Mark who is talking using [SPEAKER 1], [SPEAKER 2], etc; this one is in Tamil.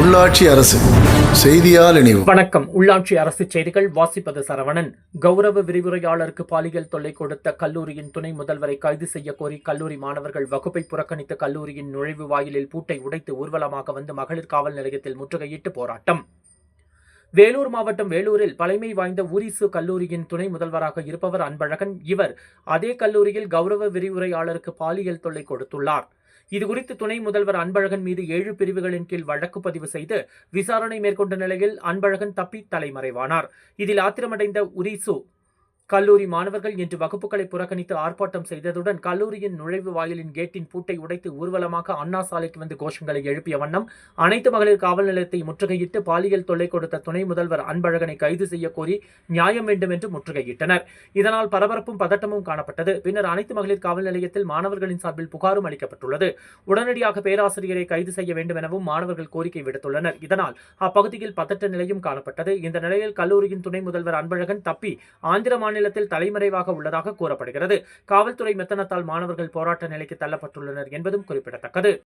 [SPEAKER 1] உள்ளாட்சி அரசு செய்தியால் இணைவு
[SPEAKER 2] வணக்கம். உள்ளாட்சி அரசு செய்திகள் வாசிப்பது சரவணன். கௌரவ விரிவுரையாளருக்கு பாலியல் தொல்லை கொடுத்த கல்லூரியின் துணை முதல்வரை கைது செய்ய கோரி கல்லூரி மாணவர்கள் வகுப்பை புறக்கணித்த கல்லூரியின் நுழைவு வாயிலில் பூட்டை உடைத்து ஊர்வலமாக வந்து மகளிர் காவல் நிலையத்தில் முற்றுகையிட்டு போராட்டம். வேலூர் மாவட்டம் வேலூரில் பழமை வாய்ந்த ஊரிசு கல்லூரியின் துணை முதல்வராக இருப்பவர் அன்பழகன். இவர் அதே கல்லூரியில் கௌரவ விரிவுரையாளருக்கு பாலியல் தொல்லை கொடுத்துள்ளார். இதுகுறித்து துணை முதல்வர் அன்பழகன் மீது ஏழு பிரிவுகளின் கீழ் வழக்கு பதிவு செய்து விசாரணை மேற்கொண்ட நிலையில் அன்பழகன் தப்பி தலைமறைவானார். இதில் ஆத்திரமடைந்த உரிசு கல்லூரி மாணவர்கள் இன்று வகுப்புகளை புறக்கணித்து ஆர்ப்பாட்டம் செய்ததுடன் கல்லூரியின் நுழைவு வாயிலின் கேட்டின் பூட்டை உடைத்து ஊர்வலமாக அண்ணா சாலைக்கு வந்து கோஷங்களை எழுப்பிய வண்ணம் அனைத்து மகளிர் காவல் நிலையத்தை முற்றுகையிட்டு பாலியல் தொல்லை கொடுத்த துணை முதல்வர் அன்பழகனை கைது செய்ய கோரி நியாயம் வேண்டும் என்று முற்றுகையிட்டனர். இதனால் பரபரப்பும் பதட்டமும் காணப்பட்டது. பின்னர் அனைத்து மகளிர் காவல் நிலையத்தில் மாணவர்களின் சார்பில் புகாரும் அளிக்கப்பட்டுள்ளது. உடனடியாக பேராசிரியரை கைது செய்ய வேண்டும் எனவும் மாணவர்கள் கோரிக்கை விடுத்துள்ளனர். இதனால் அப்பகுதியில் பதட்ட நிலையும் காணப்பட்டது. இந்த நிலையில் கல்லூரியின் துணை முதல்வர் அன்பழகன் தப்பி ஆந்திர மாநில மாநிலத்தில் தலைமறைவாக உள்ளதாக கூறப்படுகிறது. காவல்துறை மெத்தனத்தால் மாணவர்கள் போராட்ட நிலைக்கு தள்ளப்பட்டுள்ளனர் என்பதும் குறிப்பிடத்தக்கது.